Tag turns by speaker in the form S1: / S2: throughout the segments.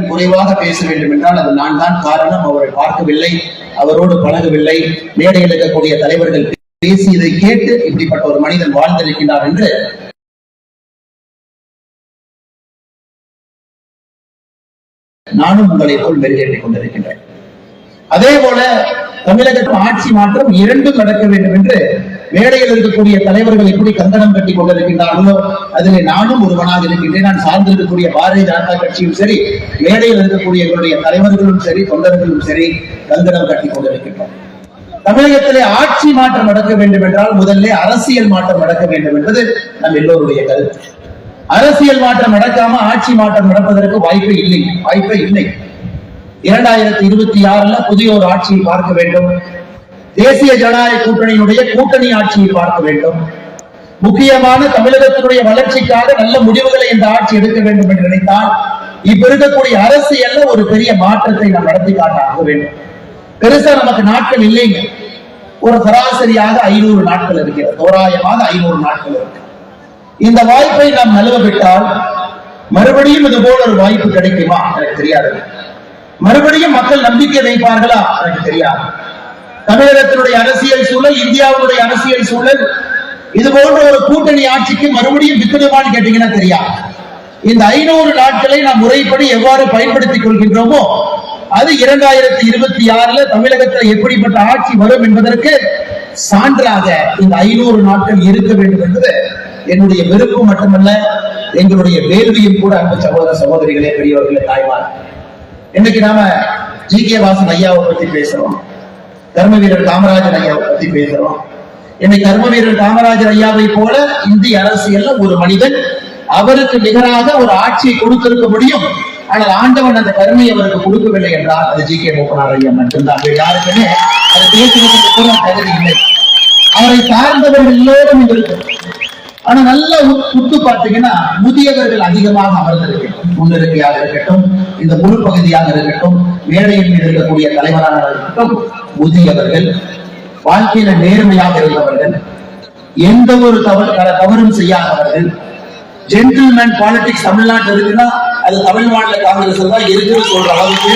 S1: குறைவாக பேச வேண்டும் என்றால் அது நான் தான் காரணம். அவரை பார்க்கவில்லை அவரோடு பழகவில்லை. மேடையில் இருக்கக்கூடிய தலைவர்கள் பேசியதை கேட்டு இப்படிப்பட்ட ஒரு மனிதன் வாழ்ந்திருக்கிறார் என்று நானும் உங்களை போல் மெருகேற்றிக் கொண்டிருக்கின்றேன். அதே போல தமிழகத்தில் ஆட்சி மாற்றம் இரண்டும் நடக்க வேண்டும் என்று மேடையில் இருக்கக்கூடிய தலைவர்கள் எப்படி கந்தனம் கட்டி கொண்டிருக்கின்றார்களோ அதிலே நானும் ஒருவனாக இருக்கின்றேன். நான் சார்ந்திருக்கக்கூடிய பாரதிய ஜனதா கட்சியும் சரி மேடையில் இருக்கக்கூடிய எங்களுடைய தலைவர்களும் சரி தொண்டர்களும் சரி கந்தனம் கட்டி கொண்டிருக்கின்றோம். தமிழகத்திலே ஆட்சி மாற்றம் நடக்க வேண்டும் என்றால் முதல்ல அரசியல் மாற்றம் நடக்க வேண்டும் என்பது நம் எல்லோருடைய கருத்து. அரசியல் மாற்றம் நடக்காம ஆட்சி மாற்றம் நடப்பதற்கு வாய்ப்பே இல்லை வாய்ப்பே இல்லை. இரண்டாயிரத்தி இருபத்தி ஆறுல புதிய ஒரு ஆட்சியை பார்க்க வேண்டும். தேசிய ஜனநாயக கூட்டணியினுடைய கூட்டணி ஆட்சியை பார்க்க வேண்டும். முக்கியமான தமிழகத்தினுடைய வளர்ச்சிக்காக நல்ல முடிவுகளை இந்த ஆட்சி எடுக்க வேண்டும் என்று நினைத்தால் இப்ப இருக்கக்கூடிய அரசியல்ல ஒரு பெரிய மாற்றத்தை நாம் நடத்தி காட்ட ஆக வேண்டும். பெருசா நமக்கு நாட்கள் இல்லைங்க. ஒரு சராசரியாக ஐநூறு நாட்கள் இருக்கிறது தோராயமாக ஐநூறு நாட்கள் இருக்கு. இந்த வாய்ப்பை நாம் நழுவவிட்டால் மறுபடியும் இது போல ஒரு வாய்ப்பு கிடைக்குமா? எனக்கு தெரியாது. மறுபடியும் மக்கள் நம்பிக்கை வைப்பார்களா? எனக்கு தெரியாது. தமிழகத்தினுடைய அரசியல் சூழல் இந்தியாவுடைய அரசியல் சூழல் இது போன்ற ஒரு கூட்டணி ஆட்சிக்கு மறுபடியும் விக்கணுமான்னு கேட்டீங்கன்னா தெரியாது. இந்த ஐநூறு நாட்களை நாம் முறைப்படி எவ்வாறு பயன்படுத்திக் கொள்கின்றோமோ அது இரண்டாயிரத்தி இருபத்தி ஆறுல தமிழகத்தில் எப்படிப்பட்ட ஆட்சி வரும் என்பதற்கு சான்றாக இந்த ஐநூறு நாட்கள் இருக்க வேண்டும் என்பது என்னுடைய விருப்பு மட்டுமல்ல எங்களுடைய வேள்வியும் கூட அன்பு சகோதர சகோதரிகளே பெரியவர்களே தாய்மார் இன்னைக்கு நாம ஜி கே வாசன் ஐயாவை பத்தி பேசுறோம். கர்ம வீரர் காமராஜர் ஐயாவை பத்தி பேசுறோம். இன்னைக்கு கர்ம வீரர் காமராஜர் ஐயாவை போல இந்திய அரசியல்ல ஒரு மனிதன் அவருக்கு நிகராக ஒரு ஆட்சியை கொடுத்திருக்க முடியும். ஆனால் ஆண்டவன் அந்த கருணை அவருக்கு கொடுக்கவில்லை என்றால் அது ஜி கே மூப்பனார் ஐயா மட்டும்தான். யாருக்குமே அது பேசுவதற்கு கூட தகுதி இல்லை. அவரை சார்ந்தவர்கள் எல்லோரும் இங்க ஆனா நல்ல உத்து பார்த்தீங்கன்னா முதியவர்கள் அதிகமாக அமர்ந்திருக்கட்டும். முன்னிருக்கையாக இருக்கட்டும் இந்த முழு பகுதியாக இருக்கட்டும் மேடையில் இருக்கக்கூடிய தலைவராக இருக்கட்டும் முதியவர்கள் வாழ்க்கையில நேர்மையாக இருந்தவர்கள் எந்த ஒரு தவறு தவறும் செய்யாதவர்கள் ஜென்டில்மேன் பாலிடிக்ஸ் தமிழ்நாட்டில் இருக்குன்னா அது தமிழ் மாநில காங்கிரஸ் தான் இருக்குன்னு சொல்ற அளவுக்கு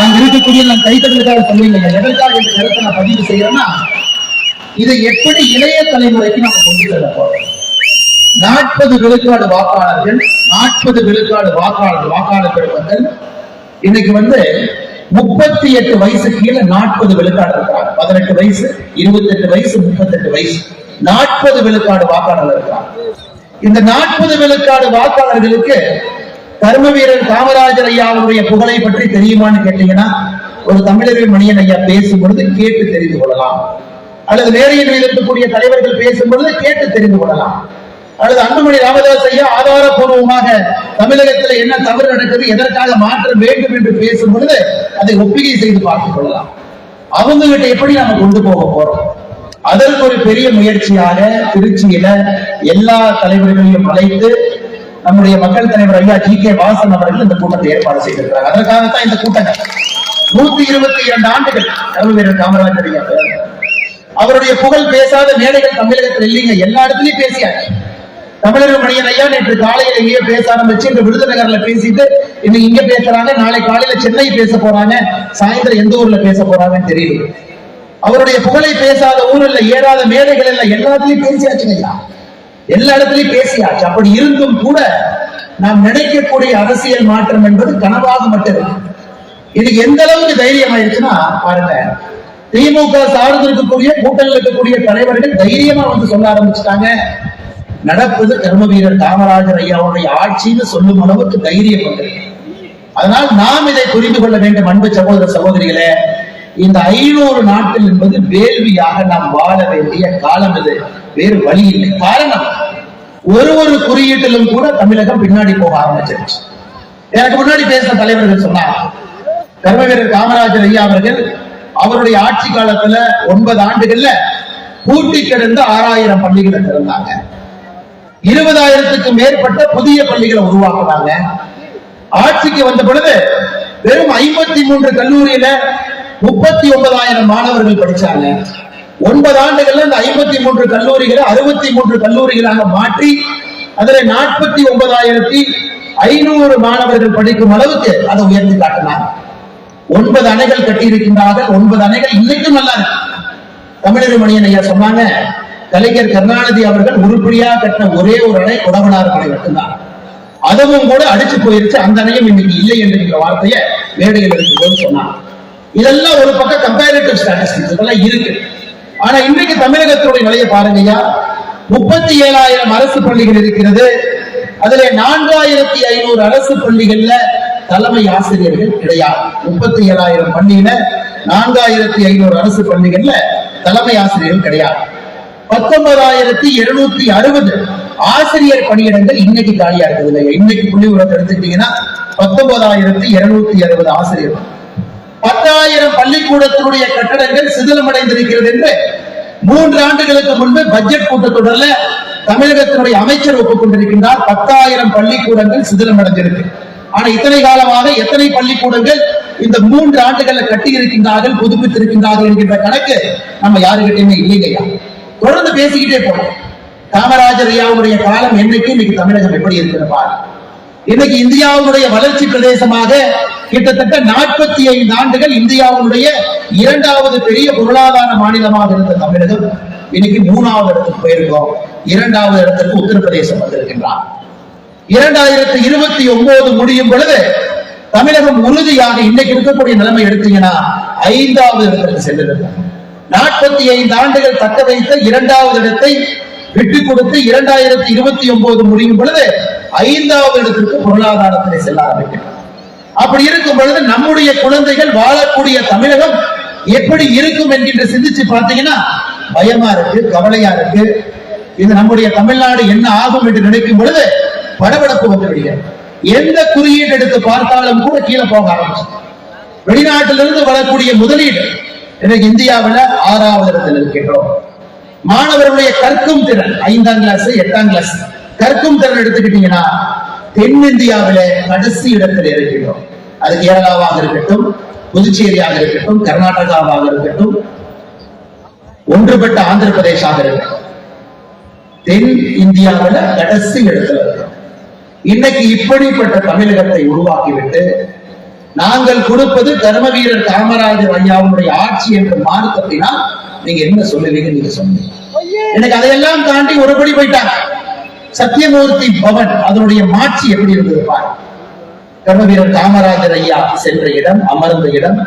S1: அங்க இருக்கக்கூடிய நான் கைத்தட்டலுக்காக சொல்லுவீங்க எதற்காக இந்த கருத்தை நான் பதிவு செய்யறேன்னா இதை எப்படி இளைய தலைமுறைக்கு நம்ம கொண்டு செல்ல போறோம்? நாற்பது விழுக்காடு வாக்காளர்கள் நாற்பது விழுக்காடு வாக்காளர் வாக்காளர் பெருமக்கள் இன்னைக்கு வந்து முப்பத்தி எட்டு வயசு கீழே நாற்பது விழுக்காடு இருக்காங்க. பதினெட்டு வயசு இருபத்தி எட்டு வயசு முப்பத்தெட்டு வயசு. நாற்பது விழுக்காடு வாக்காளர் இருக்காங்க. இந்த நாற்பது விழுக்காடு வாக்காளர்களுக்கு கர்ம வீரர் காமராஜர் ஐயாவுடைய புகழை பற்றி தெரியுமான்னு கேட்டீங்கன்னா ஒரு தமிழர்கள் மணியன் ஐயா பேசும் பொழுது கேட்டு தெரிந்து கொள்ளலாம். அல்லது மேடையில் இருக்கக்கூடிய தலைவர்கள் பேசும் பொழுது கேட்டு தெரிந்து கொள்ளலாம். அல்லது அன்புமணி ராமதாஸ் ஐயா ஆதாரபூர்வமாக தமிழகத்தில் என்ன தவறு நடக்குது எதற்காக மாற்றம் வேண்டும் என்று பேசும் பொழுது அதை ஒப்பிகை செய்து பார்த்துக் கொள்ளலாம். அவங்க கிட்ட எப்படி நம்ம கொண்டு போக போறோம்? அதற்கு ஒரு பெரிய முயற்சியாக திருச்சியில எல்லா தலைவர்களையும் அழைத்து நம்முடைய மக்கள் தலைவர் ஐயா ஜி கே வாசன் அவர்கள் இந்த கூட்டத்தை ஏற்பாடு செய்திருக்கிறார். அதற்காகத்தான் இந்த கூட்டங்கள். நூத்தி இருபத்தி இரண்டு ஆண்டுகள் கல்வி வீரர் காமராஜர் அவருடைய புகழ் பேசாத மேடைகள் தமிழகத்தில் இல்லைங்க எல்லா இடத்துலயும் பேசியாச்சு. தமிழக மணியன் ஐயா நேற்று காலையில எங்கேயோ பேச ஆரம்பிச்சு இந்த விருதுநகர்ல பேசிட்டு இன்னைக்கு இங்க பேசுறாங்க நாளை காலையில சென்னை பேச போறாங்க சாயந்தரம் எந்த ஊர்ல பேச போறாங்கன்னு தெரியல. அவருடைய புகழை பேசாத ஊர் இல்ல ஏறாத மேடைகள் இல்ல எல்லாத்துலயும் பேசியாச்சுங்க ஐயா. எல்லா இடத்துலயும் பேசியாச்சு. அப்படி இருந்தும் கூட நாம் நினைக்கக்கூடிய அரசியல் மாற்றம் என்பது கனவாக மட்டும் இருக்கு இது எந்த அளவுக்கு தைரியம் இருக்குன்னா பாருங்க. திமுக சார்ந்து இருக்கக்கூடிய கூட்டத்தில் இருக்கக்கூடிய தலைவர்கள் தைரியமா வந்து சொல்ல ஆரம்பிச்சுட்டாங்க. நடப்பது கர்ம வீரர் காமராஜர் ஐயாவுடைய ஆட்சின்னு சொல்லும் அளவுக்கு தைரியம் வந்திருக்கு அதனால் நாம் இதை புரிந்து கொள்ள வேண்டும் அன்பு சகோதர சகோதரிகளே. இந்த ஐநூறு நாட்கள் என்பது வேள்வியாக நாம் வாழ வேண்டிய காலம் இது. வேறு வழி இல்லை. காரணம் ஒரு ஒரு குறியீட்டிலும் கூட தமிழகம் பின்னாடி போக ஆரம்பிச்சிருச்சு. எனக்கு முன்னாடி பேசின தலைவர்கள் சொன்னாங்க கர்ம வீரர் காமராஜர் ஐயா அவர்கள் அவருடைய ஆட்சி காலத்துல ஒன்பது ஆண்டுகள்ல பூட்டி கிடந்து ஆறாயிரம் பள்ளிகளை திறந்தாங்க. இருபதாயிரத்துக்கும் மேற்பட்ட புதிய பள்ளிகளை உருவாக்குனாங்க. ஆட்சிக்கு வந்த பொழுது வெறும் ஐம்பத்தி மூன்று கல்லூரியில முப்பத்தி ஒன்பதாயிரம் மாணவர்கள் படிச்சாங்க. ஒன்பது ஆண்டுகள்ல இந்த ஐம்பத்தி மூன்று கல்லூரிகளை அறுபத்தி மூன்று கல்லூரிகளாக மாற்றி அதுல நாற்பத்தி ஒன்பதாயிரத்தி ஐநூறு மாணவர்கள் படிக்கும் அளவுக்கு அதை உயர்த்தி காட்டினாங்க. ஒன்பது அணைகள் கட்டி இருக்கின்றார்கள் ஒன்பது அணைகள் இன்னைக்கும் நல்லா இருக்கு. தமிழக மணியன் ஐயா சொன்னாங்க கலைஞர் கருணாநிதி அவர்கள் உருப்படியாக கட்டின ஒரே ஒரு அணை உடவனார் அணை மட்டும்தான். அதுவும் கூட அடிச்சு போயிருச்சு. அந்த அணையும் இன்னைக்கு இல்லை என்கிற வார்த்தையை மேடையில் இருக்கும்போது சொன்னாங்க இதெல்லாம் ஒரு பக்கம் கம்பேரிட்டிவ் ஸ்டாட்டிஸ்டிக்ஸ் இதெல்லாம் இருக்கு. ஆனா இன்னைக்கு தமிழகத்தினுடைய நிலையை பாருங்கய்யா முப்பத்தி ஏழாயிரம் அரசு பள்ளிகள் இருக்கிறது. அதுல நான்காயிரத்தி ஐநூறு அரசு பள்ளிகள்ல தலைமை ஆசிரியர்கள் கிடையாது. முப்பத்தி ஏழாயிரம் பள்ளியில நான்காயிரத்தி ஐநூறு அரசு பள்ளிகள்ல தலைமை ஆசிரியர்கள் கிடையாது. பத்தொன்பதாயிரத்தி இருநூத்தி அறுபது ஆசிரியர் பணியிடங்கள் இன்னைக்கு காலியா இருக்குது இல்லையா? இன்னைக்கு புள்ளி உரத்தை எடுத்துக்கிட்டீங்கன்னா பத்தொன்பதாயிரத்தி இருநூத்தி அறுபது ஆசிரியர் பத்தாயிரம் பள்ளிக்கூடத்தினுடைய கட்டடங்கள் சிதிலமடைந்திருக்கிறது என்று மூன்று ஆண்டுகளுக்கு முன்பு பட்ஜெட் கூட்டத்தொடர்ல தமிழகத்தினுடைய அமைச்சர் ஒப்புக்கொண்டிருக்கின்றார் பத்தாயிரம் பள்ளிக்கூடங்கள் சிதிலமடைந்திருக்கு. ஆனா இத்தனை காலமாக எத்தனை பள்ளிக்கூடங்கள் இந்த மூன்று ஆண்டுகள்ல கட்டி இருக்கின்றார்கள் புதுப்பித்திருக்கின்றார்கள் என்கின்ற கணக்கு நம்ம யாருகிட்டயுமே இல்லைங்கய்யா. தொடர்ந்து பேசிக்கிட்டே போனோம் காமராஜர் ஐயாவுடைய காலம் என்னைக்கு இன்னைக்கு தமிழகம் எப்படி இருக்கிற இன்னைக்கு இந்தியாவுடைய வளர்ச்சி பிரதேசமாக கிட்டத்தட்ட நாற்பத்தி ஐந்து ஆண்டுகள் இந்தியாவுடைய இரண்டாவது பெரிய பொருளாதார மாநிலமாக இருந்த தமிழகம் இன்னைக்கு மூணாவது இடத்துக்கு போயிருக்கோம் இரண்டாவது இடத்துக்கு உத்தரப்பிரதேசம் வந்திருக்கின்றார் இரண்டாயிரத்தி இருபத்தி ஒன்பது முடியும் பொழுது தமிழகம் உறுதியாக இன்னைக்கு இருக்கக்கூடிய நிலைமை எடுத்தீங்கன்னா ஐந்தாவது இடத்திற்கு சென்றிருக்கிறார் நாற்பத்தி ஐந்து ஆண்டுகள் தக்க வைத்த இரண்டாவது இடத்தை விட்டு கொடுத்து இரண்டாயிரத்தி இருபத்தி ஒன்பது முடியும் பொழுது ஐந்தாவது இடத்திற்கு பொருளாதாரத்திலே செல்ல ஆரம்பிக்கிறார். அப்படி இருக்கும் பொழுது நம்முடைய குழந்தைகள் வாழக்கூடிய தமிழகம் எப்படி இருக்கும் என்கின்ற சிந்திச்சு பார்த்தீங்கன்னா பயமா இருக்கு கவலையா இருக்கு. இது நம்முடைய தமிழ்நாடு என்ன ஆகும் என்று நினைக்கும் பொழுது படபடப்பு வந்து விடுகிறது. எந்த குறியீடு எடுத்து பார்த்தாலும் கூட கீழே போக ஆரம்பிச்சு வெளிநாட்டிலிருந்து வரக்கூடிய முதலீடு இன்னைக்கு இந்தியாவில் ஆறாவது இடத்தில் இருக்கின்றோம் மாணவர்களுடைய கற்கும் திறன் ஐந்தாம் கிளாஸ் எட்டாம் கிளாஸ் கற்கும் திறன் எடுத்துக்கிட்டீங்கன்னா தென்னிந்தியாவில கடைசி இடத்தில் இருக்கின்றோம் அது கேரளாவாக இருக்கட்டும் புதுச்சேரியாக இருக்கட்டும் கர்நாடகாவாக இருக்கட்டும் ஒன்றுபட்ட ஆந்திர பிரதேசாக இருக்கட்டும். தென் இந்தியாவில கடைசி இடத்துல இருக்கிறோம். இன்னைக்கு இப்படிப்பட்ட தமிழகத்தை உருவாக்கிவிட்டு நாங்கள் கொடுப்பது தர்ம வீரர் காமராஜர் ஐயாவுடைய ஆட்சி என்று மாறுத்தத்தினா நீங்க என்ன சொல்லுவீங்க நீங்க சொன்னீங்க. எனக்கு அதையெல்லாம் தாண்டி ஒருபடி போயிட்டாங்க. சத்தியமூர்த்தி பவன் அதனுடைய மாட்சி எப்படி இருந்தது பாரு. தர்ம வீரர் காமராஜர் ஐயா சென்ற இடம் அமர்ந்த இடம்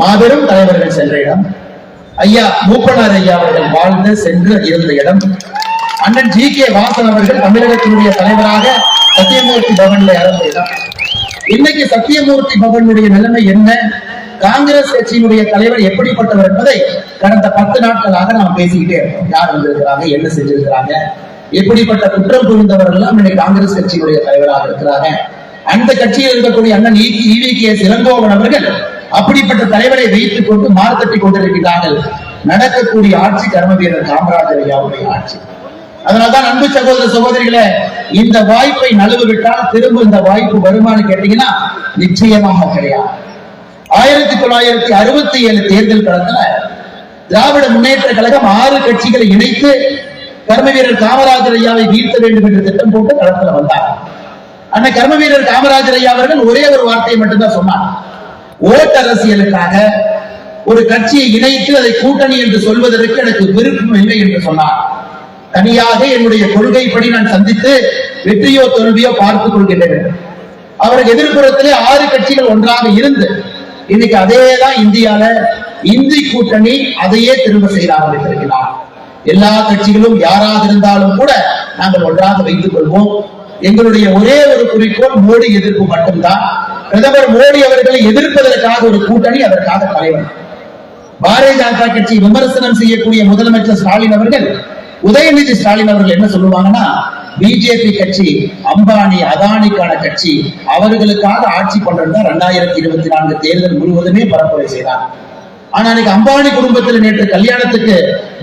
S1: மாபெரும் தலைவர்கள் சென்ற இடம். ஐயா மூப்பனார் ஐயா அவர்கள் வாழ்ந்த சென்று இருந்த இடம். அண்ணன் ஜி கே வாசன் அவர்கள் தமிழகத்தினுடைய தலைவராக சத்தியமூர்த்தி பவன்ல இறந்த இடம். இன்னைக்கு சத்தியமூர்த்தி பகவனுடைய நிலைமை என்ன? காங்கிரஸ் கட்சியினுடைய தலைவர் எப்படிப்பட்டவர் என்பதை கடந்த பத்து நாட்களாக நாம் பேசிக்கிட்டே இருக்கோம். யார் வந்திருக்கிறாங்க? என்ன செஞ்சிருக்கிறாங்க? எப்படிப்பட்ட குற்றம் புரிந்தவர்கள் எல்லாம் இன்னைக்கு காங்கிரஸ் கட்சியினுடைய தலைவராக இருக்கிறாங்க. அந்த கட்சியில் இருக்கக்கூடிய அண்ணன் இவி கே. இளங்கோவன் அவர்கள் அப்படிப்பட்ட தலைவரை வைத்துக் கொண்டு மார்த்தட்டி கொண்டிருக்கிறார்கள். நடக்கக்கூடிய ஆட்சி கர்ம வீரர் காமராஜர் ஐயாவுடைய ஆட்சி. அதனால்தான் அன்பு சகோதர சகோதரிகளே இந்த வாய்ப்பை நழுவு விட்டால் திரும்ப இந்த வாய்ப்பு வருமானு கேட்டீங்கன்னா நிச்சயமாக கிடையாது. ஆயிரத்தி தொள்ளாயிரத்தி அறுபத்தி ஏழு தேர்தல் காலத்துல திராவிட முன்னேற்ற கழகம் ஆறு கட்சிகளை இணைத்து கர்ம வீரர் காமராஜர் ஐயாவை வீழ்த்த வேண்டும் என்று திட்டம் போட்டு களத்துல வந்தார். அன்னை கர்ம வீரர் காமராஜர் ஐயா அவர்கள் ஒரே ஒரு வார்த்தையை மட்டும்தான் சொன்னார். ஓட்டு அரசியலுக்காக ஒரு கட்சியை இணைத்து அதை கூட்டணி என்று சொல்வதற்கு எனக்கு விருப்பம் இல்லை என்று சொன்னார். தனியாக என்னுடைய கொள்கைப்படி நான் சந்தித்து வெற்றியோ தோல்வியோ பார்த்துக் கொள்கின்றேன். அவருக்கு எதிர்ப்புறத்திலே ஆறு கட்சிகள் ஒன்றாக இருந்து இன்னைக்கு அதே தான் இந்தியால இந்தி கூட்டணி அதையே திரும்ப செய்ய ஆரம்பித்திருக்கிறார் எல்லா கட்சிகளும் யாராக இருந்தாலும் கூட நாங்கள் ஒன்றாக வைத்துக் கொள்வோம். எங்களுடைய ஒரே ஒரு குறிக்கோள் மோடி எதிர்ப்பு மட்டும்தான். பிரதமர் மோடி அவர்களை எதிர்ப்பதற்காக ஒரு கூட்டணி அதற்காக தலைவர். பாரதிய ஜனதா கட்சி விமர்சனம் செய்யக்கூடிய முதலமைச்சர் ஸ்டாலின் அவர்கள் உதயநிதி ஸ்டாலின் அவர்கள் என்ன சொல்லுவாங்கன்னா பிஜேபி கட்சி அம்பானி அதானிக்கான கட்சி அவர்களுக்காக ஆட்சி பண்றதுதான் ரெண்டாயிரத்தி இருபத்தி நான்கு தேர்தல் முழுவதுமே பரப்புரை செய்தார் ஆனா இன்னைக்கு அம்பானி குடும்பத்தில் நேற்று கல்யாணத்துக்கு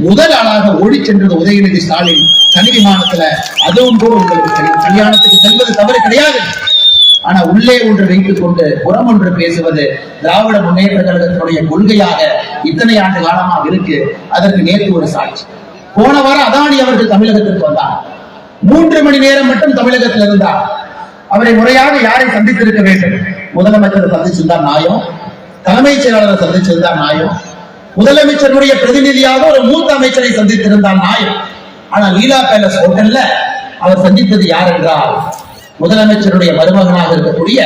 S1: முதல் ஆளாக ஓடி சென்றது உதயநிதி ஸ்டாலின் தனி விமானத்துல. அதுவும் கூட உங்களுக்கு கல்யாணத்துக்கு செல்வது தவறு கிடையாது. ஆனா உள்ளே ஒன்று வைத்துக் கொண்டு புறம் ஒன்று பேசுவது திராவிட முன்னேற்ற கழகத்தினுடைய கொள்கையாக இத்தனை ஆண்டு காலமாக இருக்கு. அதற்கு நேற்று ஒரு சாட்சி. போன வாரம் அதானி அவர்கள் தமிழகத்திற்கு வந்தார். மூன்று மணி நேரம் மட்டும் தமிழகத்தில் இருந்தார். அவரை முறையாக யாரை சந்தித்திருக்க வேண்டும்? முதலமைச்சரை சந்திச்சிருந்தா நாயம் தலைமைச் செயலாளரை சந்திச்சிருந்தா நாயம் முதலமைச்சருடைய பிரதிநிதியாக ஒரு மூத்த அமைச்சரை சந்தித்திருந்தார் நாயம் ஆனா லீலா பேலஸ் ஹோட்டல்ல அவர் சந்தித்தது யார் என்றால் முதலமைச்சருடைய மருமகனாக இருக்கக்கூடிய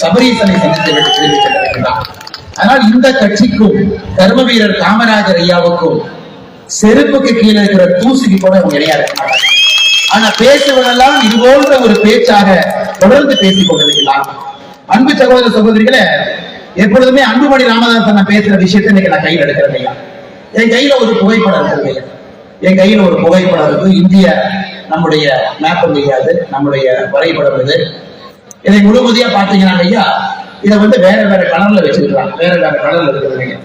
S1: சபரீசனை சந்தித்து விட்டு திரும்பி ஆனால் இந்த கட்சிக்கும் தர்ம வீரர் காமராஜர் ஐயாவுக்கும் செருப்புக்கு கீழே இருக்கிற தூசிக்கு கூட அவங்க இணையா இருக்க மாட்டாங்க. ஆனா பேசுவதெல்லாம் இது போன்ற ஒரு பேச்சாக தொடர்ந்து பேசிக் கொண்டிருக்கிறார். அன்பு சகோதர சகோதரிகளே எப்பொழுதுமே அன்புமணி ராமதாசன் நான் பேசுற விஷயத்தை இன்னைக்கு நான் கையில் எடுக்கிறேன் ஐயா. என் கையில ஒரு புகைப்படம் இருக்கு ஐயா. என் கையில ஒரு புகைப்படம் இருக்கு. இந்திய நம்முடைய மேப் முடியாது நம்முடைய வரைபடம் இது. இதை முழுமதியா பாத்தீங்கன்னா ஐயா இதை வந்து வேற வேற கலர்ல வச்சிருக்காங்க வேற வேற கலர்ல இருக்குது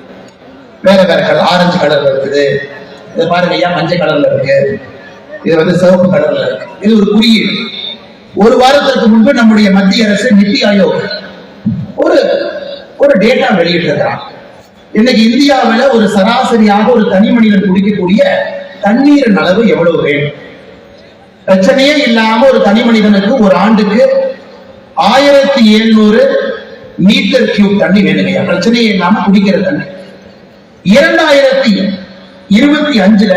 S1: வேற வேற கலர் ஆரஞ்சு கலர்ல இருக்குது. இது பாருங்க ஐயா மஞ்சள் கலர்ல இருக்கு. இது வந்து சிவப்பு கலர்ல இருக்கு. இது ஒரு குறியீடு. ஒரு வாரத்திற்கு முன்பு நம்முடைய மத்திய அரசு நித்தி ஆயோக் ஒரு ஒரு டேட்டா வெளியிட்டிருக்கிறான். இன்னைக்கு இந்தியாவுல ஒரு சராசரியாக ஒரு தனி மனிதன் குடிக்கக்கூடிய தண்ணீரின் அளவு எவ்வளவு வேண்டும்? பிரச்சனையே இல்லாம ஒரு தனி மனிதனுக்கு ஒரு ஆண்டுக்கு ஆயிரத்தி எழுநூறு மீட்டர் கியூப் தண்ணி வேணுங்க பிரச்சனையே இல்லாம குடிக்கிற தண்ணி. இரண்டாயிரத்தி இருபத்தி அஞ்சுல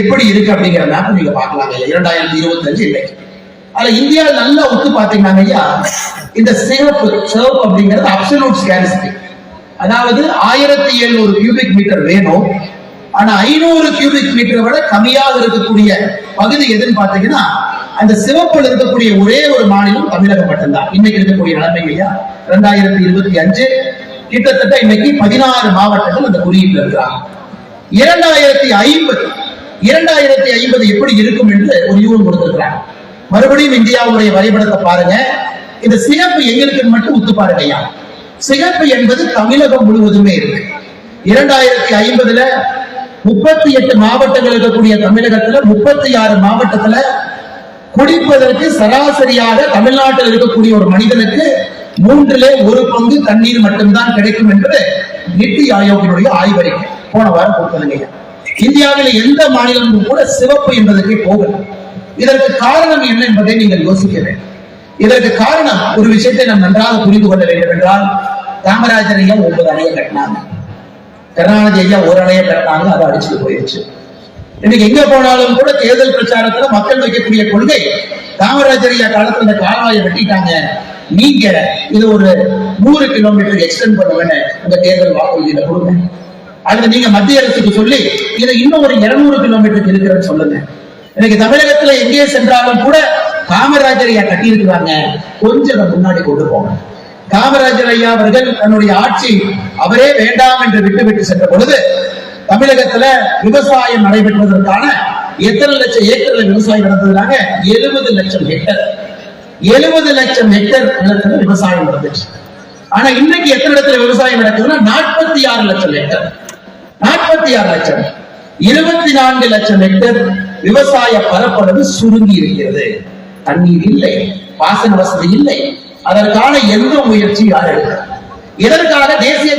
S1: எப்படி இருக்கு அப்படிங்கிற மேப் நீங்க பார்க்கலாங்க. இரண்டாயிரத்தி இருபத்தி அஞ்சு இல்லை ஆனா இந்தியா நல்லா ஒத்து பாத்தீங்கன்னா ஐயா. இந்த சிவப்பு சிவப்பு அப்படிங்கிறது அப்சலூட் ஸ்கேரிசிட்டி அதாவது ஆயிரத்தி எழுநூறு கியூபிக் மீட்டர் வேணும். ஆனா ஐநூறு கியூபிக் மீட்டர் விட கம்மியாக இருக்கக்கூடிய பகுதி எதுன்னு பாத்தீங்கன்னா அந்த சிவப்புல இருக்கக்கூடிய ஒரே ஒரு மாநிலம் தமிழகம் மட்டும்தான். இன்னைக்கு இருக்கக்கூடிய நிலைமை ஐயா. ரெண்டாயிரத்தி இருபத்தி அஞ்சு கிட்டத்தட்ட இன்னைக்கு பதினாறு மாவட்டங்கள் அந்த குறியீட்டில் இருக்கிறாங்க. இரண்டாயிரத்தி ஐம்பது இரண்டாயிரத்தி ஐம்பது எப்படி இருக்கும் என்று ஒரு யூகம் கொடுத்திருக்கிறாங்க மறுபடியும் இந்தியாவுடைய வரைபடத்தை பாருங்க. இந்த சிகப்பு எங்களுக்கு மட்டும் ஒத்து பாருங்கய்யா சிகப்பு என்பது தமிழகம் முழுவதுமே இருக்கு. இரண்டாயிரத்தி ஐம்பதுல முப்பத்தி எட்டு மாவட்டங்கள் இருக்கக்கூடிய தமிழகத்துல முப்பத்தி ஆறு மாவட்டத்துல குடிப்பதற்கு சராசரியாக தமிழ்நாட்டில் இருக்கக்கூடிய ஒரு மனிதனுக்கு மூன்றிலே ஒரு பங்கு தண்ணீர் மட்டும்தான் கிடைக்கும் என்பது நித்தி ஆயோகினுடைய ஆய்வறிக்கை. போன வாரம் கொடுத்ததுங்க இந்தியாவில் எந்த மாநிலமும் கூட சிவப்பு என்பதற்கு போகல. இதற்கு காரணம் என்ன என்பதை நீங்கள் யோசிக்க வேண்டும். இதற்கு காரணம் ஒரு விஷயத்தை நாம் நன்றாக புரிந்து கொள்ள வேண்டும் என்றால் காமராஜர் ஐயா ஒன்பது அணையை கட்டினாங்க. கருணாநிதி ஐயா ஒரு அணையை கட்டினாங்க அதை அடிச்சுட்டு போயிடுச்சு இன்னைக்கு எங்க போனாலும் கூட தேர்தல் பிரச்சாரத்துல மக்கள் வைக்கக்கூடிய கொள்கை காமராஜர் ஐயா காலத்துல இந்த கால்வாயை வெட்டிட்டாங்க நீங்க இது ஒரு நூறு கிலோமீட்டர் எக்ஸ்டெண்ட் பண்ணுவேன்னு உங்க தேர்தல் வாக்குறுதியில கொடுங்க. அல்லது நீங்க மத்திய அரசுக்கு சொல்லி இதை இன்னும் ஒரு இருநூறு கிலோமீட்டருக்கு இருக்கிறன்னு சொல்லுங்க. இன்னைக்கு தமிழகத்துல எங்கே சென்றாலும் கூட காமராஜர் ஐயா கட்டி இருக்கிறாங்க கொஞ்சம் முன்னாடி கொண்டு போங்க காமராஜர் ஐயா அவர்கள் தன்னுடைய ஆட்சி அவரே வேண்டாம் என்று விட்டு விட்டு சென்ற பொழுது தமிழகத்துல விவசாயம் நடைபெற்றதற்கான எத்தனை லட்சம் ஏக்கர்ல விவசாயம் நடந்ததுனாங்க எழுபது லட்சம் ஹெக்டர் எழுபது லட்சம் ஹெக்டர் நிலத்துல விவசாயம் நடந்துச்சு. ஆனா இன்னைக்கு எத்தனை இடத்துல விவசாயம் நடக்குதுன்னா நாற்பத்தி ஆறு லட்சம் ஹெக்டர் நாற்பத்தி ஆறு லட்சம். இருபத்தி நான்கு லட்சம் ஹெக்டர் விவசாய பரப்பளவு சுருங்கி இருக்கிறது. தண்ணீர் இல்லை பாசன வசதி இல்லை. அதற்கான எந்த முயற்சி யார் எடுக்கிறார் இதற்காக தேசிய